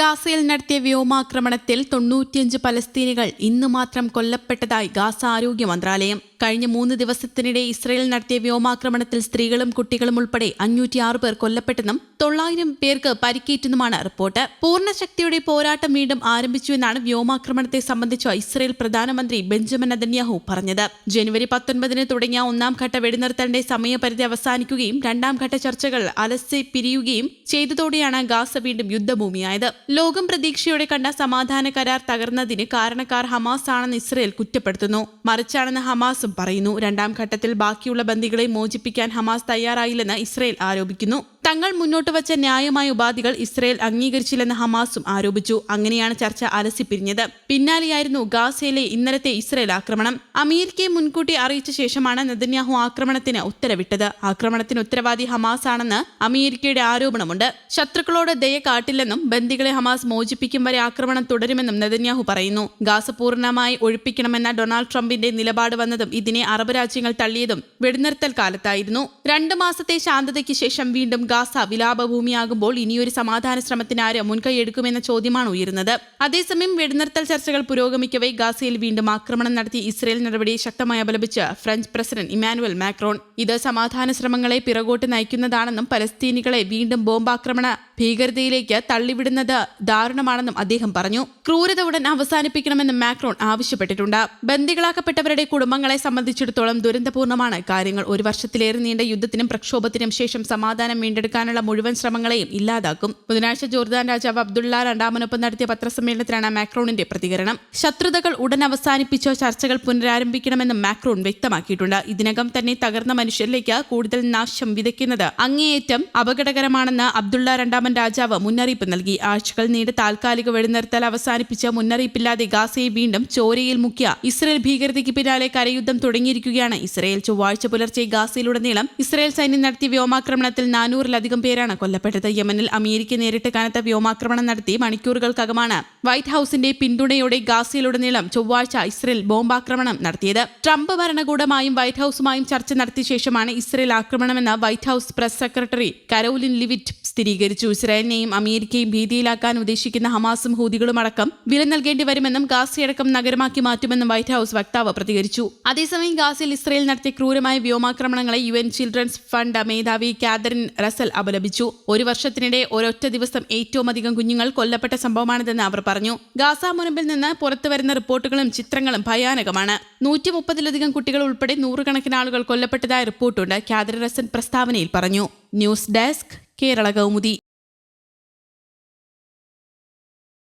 ഗാസയിൽ നടത്തിയ വ്യോമാക്രമണത്തിൽ തൊണ്ണൂറ്റിയഞ്ച് പലസ്തീനികൾ ഇന്ന് മാത്രം കൊല്ലപ്പെട്ടതായി ഗാസ ആരോഗ്യ മന്ത്രാലയം. കഴിഞ്ഞ മൂന്ന് ദിവസത്തിനിടെ ഇസ്രയേൽ നടത്തിയ വ്യോമാക്രമണത്തിൽ സ്ത്രീകളും കുട്ടികളും ഉൾപ്പെടെ അഞ്ഞൂറ്റിയാറ് പേർ കൊല്ലപ്പെട്ടെന്നും തൊള്ളായിരം പേർക്ക് പരിക്കേറ്റെന്നുമാണ് റിപ്പോർട്ട്. പൂർണശക്തിയുടെ പോരാട്ടം വീണ്ടും ആരംഭിച്ചുവെന്നാണ് വ്യോമാക്രമണത്തെ സംബന്ധിച്ച ഇസ്രയേൽ പ്രധാനമന്ത്രി ബെഞ്ചമിൻ അതന്യാഹു പറഞ്ഞത്. ജനുവരി പത്തൊൻപതിന് തുടങ്ങിയ ഒന്നാം ഘട്ട വെടിനിർത്തലിന്റെ സമയപരിധി അവസാനിക്കുകയും രണ്ടാം ഘട്ട ചർച്ചകൾ അലസി പിരിയുകയും ചെയ്തതോടെയാണ് ഗാസ വീണ്ടും യുദ്ധഭൂമിയായത്. ലോകം പ്രതീക്ഷയോടെ കണ്ട സമാധാന കരാർ തകർന്നതിന് കാരണക്കാർ ഹമാസ് ആണെന്ന് ഇസ്രയേൽ കുറ്റപ്പെടുത്തുന്നു. മറിച്ചാണെന്ന് ഹമാസും പറയുന്നു. രണ്ടാം ഘട്ടത്തിൽ ബാക്കിയുള്ള ബന്ദികളെ മോചിപ്പിക്കാൻ ഹമാസ് തയ്യാറായില്ലെന്ന് ഇസ്രയേൽ ആരോപിക്കുന്നു. തങ്ങൾ മുന്നോട്ട് വച്ച ന്യായമായ ഉപാധികൾ ഇസ്രയേൽ അംഗീകരിച്ചില്ലെന്ന് ഹമാസും ആരോപിച്ചു. അങ്ങനെയാണ് ചർച്ച അലസിപ്പിരിഞ്ഞത് പിന്നാലെയായിരുന്നു ഗാസയിലെ ഇന്നലത്തെ ഇസ്രയേൽ ആക്രമണം. അമേരിക്കയെ മുൻകൂട്ടി അറിയിച്ച ശേഷമാണ് നെതന്യാഹു ആക്രമണത്തിന് ഉത്തരവിട്ടത്. ആക്രമണത്തിന് ഉത്തരവാദി ഹമാസ് ആണെന്ന് അമേരിക്കയുടെ ആരോപണമുണ്ട്. ശത്രുക്കളോട് ദയ കാട്ടില്ലെന്നും ബന്ദികളെ ഹമാസ് മോചിപ്പിക്കും വരെ ആക്രമണം തുടരുമെന്നും നെതന്യാഹു പറയുന്നു. ഗാസ പൂർണമായി ഒഴിപ്പിക്കണമെന്ന ഡൊണാൾഡ് ട്രംപിന്റെ നിലപാട് വന്നതും ഇതിനെ അറബ് രാജ്യങ്ങൾ തള്ളിയതും വെടിനിർത്തൽ കാലത്തായിരുന്നു. രണ്ടു മാസത്തെ ശാന്തതയ്ക്ക് ശേഷം വീണ്ടും വിലാപഭൂമിയാകുമ്പോൾ ഇനിയൊരു സമാധാന ശ്രമത്തിന് ആര് മുൻകൈയെടുക്കുമെന്ന ചോദ്യമാണ് ഉയരുന്നത്. അതേസമയം വെടിനിർത്തൽ ചർച്ചകൾ പുരോഗമിക്കവേ ഗാസയിൽ വീണ്ടും ആക്രമണം നടത്തി ഇസ്രയേൽ നടപടിയെ ശക്തമായി അപലപിച്ച് ഫ്രഞ്ച് പ്രസിഡന്റ് ഇമാനുവൽ മാക്രോൺ. ഇത് സമാധാന ശ്രമങ്ങളെ പിറകോട്ട് നയിക്കുന്നതാണെന്നും പലസ്തീനികളെ വീണ്ടും ബോംബാക്രമണ ഭീകരതയിലേക്ക് തള്ളിവിടുന്നത് ദാരുണമാണെന്നും അദ്ദേഹം പറഞ്ഞു. ക്രൂരത ഉടൻ അവസാനിപ്പിക്കണമെന്നും മാക്രോൺ ആവശ്യപ്പെട്ടിട്ടുണ്ട്. ബന്ദികളാക്കപ്പെട്ടവരുടെ കുടുംബങ്ങളെ സംബന്ധിച്ചിടത്തോളം ദുരന്തപൂർണമാണ് കാര്യങ്ങൾ ഒരു വർഷത്തിലേറെ നീണ്ട യുദ്ധത്തിനും പ്രക്ഷോഭത്തിനും ശേഷം സമാധാനം വീണ്ടെടുക്കാനുള്ള മുഴുവൻ ശ്രമങ്ങളെയും ഇല്ലാതാക്കും. ബുധനാഴ്ച ജോർദാൻ രാജാവ് അബ്ദുള്ള രണ്ടാമനൊപ്പം നടത്തിയ പത്രസമ്മേളനത്തിലാണ് മാക്രോണിന്റെ പ്രതികരണം. ശത്രുതകൾ ഉടൻ അവസാനിപ്പിച്ചോ ചർച്ചകൾ പുനരാരംഭിക്കണമെന്നും മാക്രോൺ വ്യക്തമാക്കിയിട്ടുണ്ട്. ഇതിനകം തന്നെ തകർന്ന മനുഷ്യരിലേക്ക് കൂടുതൽ നാശം വിതയ്ക്കുന്നത് അങ്ങേയറ്റം അപകടകരമാണെന്ന് അബ്ദുള്ള രണ്ടാമൻ രാജാവ് മുന്നറിയിപ്പ് നൽകി. ആഴ്ചകൾ നീണ്ട താൽക്കാലിക വെടിനിർത്തൽ അവസാനിപ്പിച്ച മുന്നറിയിപ്പില്ലാതെ ഗാസയെ വീണ്ടും ചോരയിൽ മുക്കിയ ഇസ്രയേൽ ഭീകരതയ്ക്ക് പിന്നാലെ കരയുദ്ധം തുടങ്ങിയിരിക്കുകയാണ്. ഇസ്രയേൽ ചൊവ്വാഴ്ച പുലർച്ചെ ഗാസയിലുടനീളം ഇസ്രയേൽ സൈന്യം നടത്തിയ വ്യോമാക്രമണത്തിൽ നാനൂറിലധികം പേരാണ് കൊല്ലപ്പെട്ടത്. യമനിൽ അമേരിക്ക നേരിട്ട് കനത്ത വ്യോമാക്രമണം നടത്തി മണിക്കൂറുകൾക്കകമാണ് വൈറ്റ് ഹൌസിന്റെ പിന്തുണയോടെ ഗാസയിലുടനീളം ചൊവ്വാഴ്ച ഇസ്രയേൽ ബോംബാക്രമണം നടത്തിയത്. ട്രംപ് ഭരണകൂടമായും വൈറ്റ് ഹൌസുമായും ചർച്ച നടത്തിയ ശേഷമാണ് Israel ആക്രമണമെന്ന് White House press secretary Caroline Leavitt സ്ഥിരീകരിച്ചു. ഇസ്രായേലിനെയും അമേരിക്കയും ഭീതിയിലാക്കാൻ ഉദ്ദേശിക്കുന്ന ഹമാസും ഹൂതികളും അടക്കം വില നൽകേണ്ടി വരുമെന്നും ഗാസയടക്കം നഗരമാക്കി മാറ്റുമെന്നും വൈറ്റ് ഹൌസ് വക്താവ് പ്രതികരിച്ചു. അതേസമയം ഗാസയിൽ ഇസ്രായേൽ നടത്തിയ ക്രൂരമായ വ്യോമാക്രമണങ്ങളെ യു എൻ ചിൽഡ്രൻസ് ഫണ്ട് മേധാവി കാതറിൻ റസൽ അപലപിച്ചു. ഒരു വർഷത്തിനിടെ ഒരൊറ്റ ദിവസം ഏറ്റവും അധികം കുഞ്ഞുങ്ങൾ കൊല്ലപ്പെട്ട സംഭവമാണിതെന്ന് അവർ പറഞ്ഞു. ഗാസ മുനമ്പിൽ നിന്ന് പുറത്തുവരുന്ന റിപ്പോർട്ടുകളും ചിത്രങ്ങളും ഭയാനകമാണ്. നൂറ്റി മുപ്പതിലധികം കുട്ടികൾ ഉൾപ്പെടെ നൂറുകണക്കിന് ആളുകൾ കൊല്ലപ്പെട്ടതായ റിപ്പോർട്ടുണ്ട് കാതറിൻ റസൻ പ്രസ്താവനയിൽ പറഞ്ഞു. News desk Kerala Kaumudi.